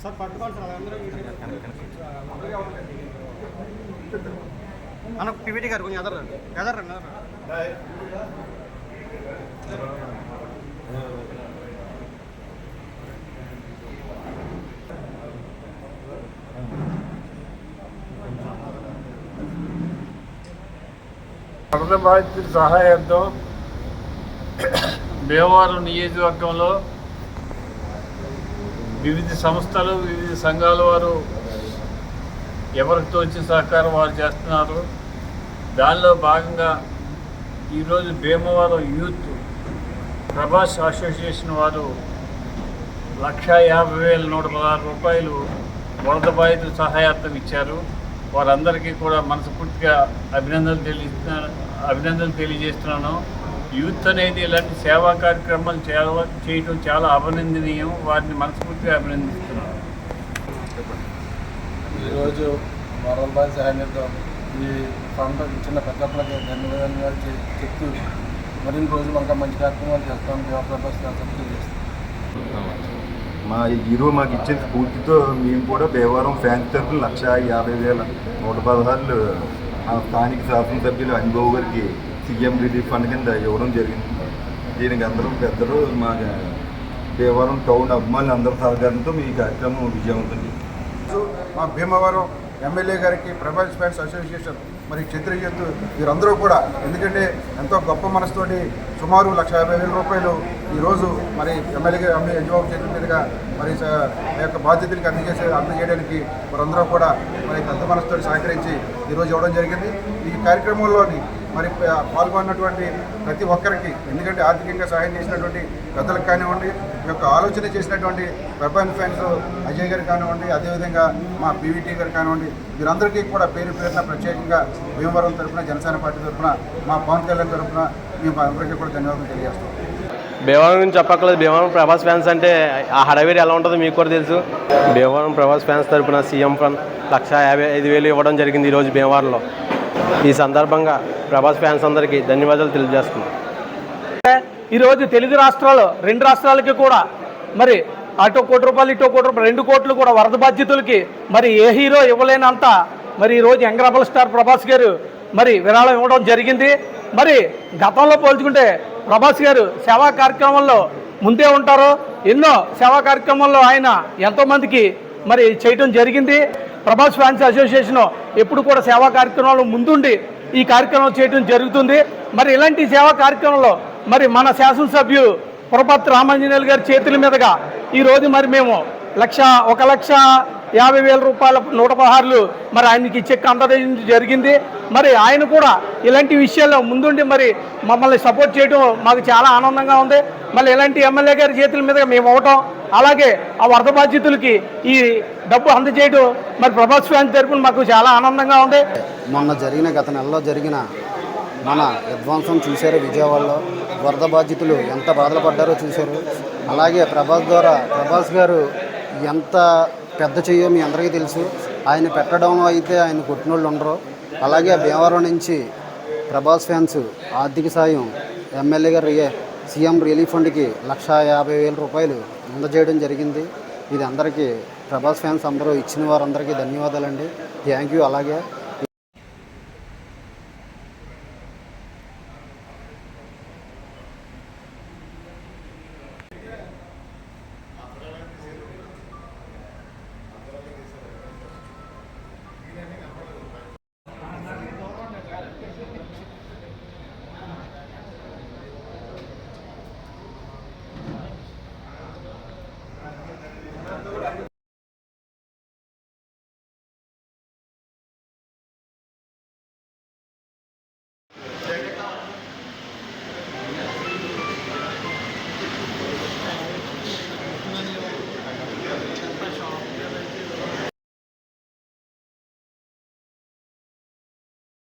Sir పట్టుకోవాలి sir అందరూ అన్న పివిటి గారు కొంచెం ఎదరండి. ఎదరండి వరద బాధితుల సహాయంతో భీమవరం నియోజకవర్గంలో వివిధ సంస్థలు వివిధ సంఘాల వారు ఎవరికి తోచిన సహకారం వారు చేస్తున్నారు. దానిలో భాగంగా ఈరోజు భీమవరం యూత్ ప్రభాస్ అసోసియేషన్ వారు లక్ష యాభై వేల నూట పదహారు రూపాయలు వరద బాధితుల సహాయార్థం ఇచ్చారు. వారందరికీ కూడా మనస్ఫూర్తిగా అభినందనలు తెలియజేస్తున్నాను అభినందనలు తెలియజేస్తున్నాను. యూత్ అనేది ఇలాంటి సేవా కార్యక్రమాలు చాలా చేయటం చాలా అభినందనీయం. వారిని మనస్ఫూర్తిగా అభినందిస్తున్నాను. ఈరోజు బాధ సహాయంతో ఈ పంట ఇచ్చిన పెద్దప్పలకి ధన్యవాదాలు చెప్తూ మరిన్ని రోజులు ఇంకా మంచి కార్యక్రమాలు చేస్తాం. దేవప్రభాస్ మా హీరో మాకు ఇచ్చిన స్ఫూర్తితో మేము కూడా భీమవరం ఫ్యాన్స్ తరఫున లక్ష యాభై వేల నూట పదహారులు మా స్థానిక శాసనసభ్యులు అనుభవ్ గారికి సీఎం రిలీఫ్ ఫండ్ కింద ఇవ్వడం జరిగింది. దీనికి అందరూ పెద్దలు మా భీమవరం టౌన్ అభిమానులు అందరి సహకారంతో మీ కార్యక్రమం విజయవంతం మా భీమవరం ఎమ్మెల్యే గారికి ప్రభాస్ ఫ్యాన్స్ అసోసియేషన్ మరి క్షత్రియుత్ వీరందరూ కూడా. ఎందుకంటే ఎంతో గొప్ప మనసుతోటి సుమారు లక్ష యాభై వేల రూపాయలు ఈరోజు మరి ఎమ్మెల్యే గారు ఎమ్మెల్యే యజమాని చేతుల మీదుగా మరి ఆ యొక్క బాధ్యతలకు అందజేసే అందజేయడానికి వారందరూ కూడా మరి పెద్ద మనసుతో సహకరించి ఈరోజు ఇవ్వడం జరిగింది. ఈ కార్యక్రమంలోని మరి పాల్గొన్నటువంటి ప్రతి ఒక్కరికి ఎందుకంటే ఆర్థికంగా సహాయం చేసినటువంటి పెద్దలకు కానివ్వండి ఈ యొక్క ఆలోచన చేసినటువంటి ప్రపంచ ఫ్యాన్స్ అజయ్ గారు కానివ్వండి అదేవిధంగా మా పీవీటీ గారు కానివ్వండి వీరందరికీ కూడా పేరు పేరున ప్రత్యేకంగా భీమవరం తరఫున జనసేన పార్టీ తరఫున మా పవన్ కళ్యాణ్ తరఫున మేము అందరికీ కూడా ధన్యవాదాలు తెలియజేస్తాం భీమవరం గురించి చెప్పక్కర్లేదు. భీమవరం ప్రభాస్ ఫ్యాన్స్ అంటే ఆ హడవేరి ఎలా ఉంటుందో మీకు కూడా తెలుసు. భీమవరం ప్రభాస్ ఫ్యాన్స్ తరపున సీఎం ఫండ్ లక్ష యాభై ఐదు వేలు ఇవ్వడం జరిగింది ఈరోజు భీమవరంలో. ఈ సందర్భంగా ప్రభాస్ ఫ్యాన్స్ అందరికీ ధన్యవాదాలు తెలియజేస్తున్నాం. ఈరోజు తెలుగు రాష్ట్రాలు రెండు రాష్ట్రాలకి కూడా మరి అటో కోటి రూపాయలు ఇటో కోటి రూపాయలు రెండు కోట్లు కూడా వరద బాధ్యతలకి మరి ఏ హీరో ఇవ్వలేనంత మరి ఈరోజు యంగ్రాబల్ స్టార్ ప్రభాస్ గారు మరి విరాళం ఇవ్వడం జరిగింది. మరి గతంలో పోల్చుకుంటే ప్రభాస్ గారు సేవా కార్యక్రమంలో ముందే ఉంటారు. ఎన్నో సేవా కార్యక్రమంలో ఆయన ఎంతోమందికి మరి చేయటం జరిగింది. ప్రభాస్ ఫ్యాన్స్ అసోసియేషన్ ఎప్పుడు కూడా సేవా కార్యక్రమాలు ముందుండి ఈ కార్యక్రమం చేయడం జరుగుతుంది. మరి ఇలాంటి సేవా కార్యక్రమంలో మరి మన శాసనసభ్యులు పురపతి రామాంజనేయులు గారి చేతుల మీదుగా ఈరోజు మరి మేము లక్ష ఒక లక్ష యాభై వేల రూపాయల నూట పదహారులు మరి ఆయనకి చెక్ అందజేయడం జరిగింది. మరి ఆయన కూడా ఇలాంటి విషయాల్లో ముందుండి మరి మమ్మల్ని సపోర్ట్ చేయడం మాకు చాలా ఆనందంగా ఉంది. మళ్ళీ ఇలాంటి ఎమ్మెల్యే గారి చేతుల మీద మేము అవటం అలాగే ఆ వరద బాధ్యతలకి ఈ డబ్బు అందజేయడం మరి ప్రభాస్ ఫ్యాన్ తరపున మాకు చాలా ఆనందంగా ఉంది. మొన్న జరిగిన గత నెలలో జరిగిన మన విధ్వంసం చూశారు విజయవాడలో. వరద బాధ్యతలు ఎంత బాధలు పడ్డారో చూశారు. అలాగే ప్రభాస్ ద్వారా ప్రభాస్ గారు ఎంత పెద్ద చెయ్యో మీ అందరికీ తెలుసు. ఆయన పెట్టడంలో అయితే ఆయన కొట్టినోళ్ళు ఉండరు. అలాగే భీమవరం నుంచి ప్రభాస్ ఫ్యాన్స్ ఆర్థిక సాయం ఎమ్మెల్యే గారు సీఎం రిలీఫ్ ఫండ్కి లక్ష యాభై వేల రూపాయలు అందజేయడం జరిగింది. ఇది అందరికీ ప్రభాస్ ఫ్యాన్స్ అందరూ ఇచ్చిన వారందరికీ ధన్యవాదాలండి. Thank you. అలాగే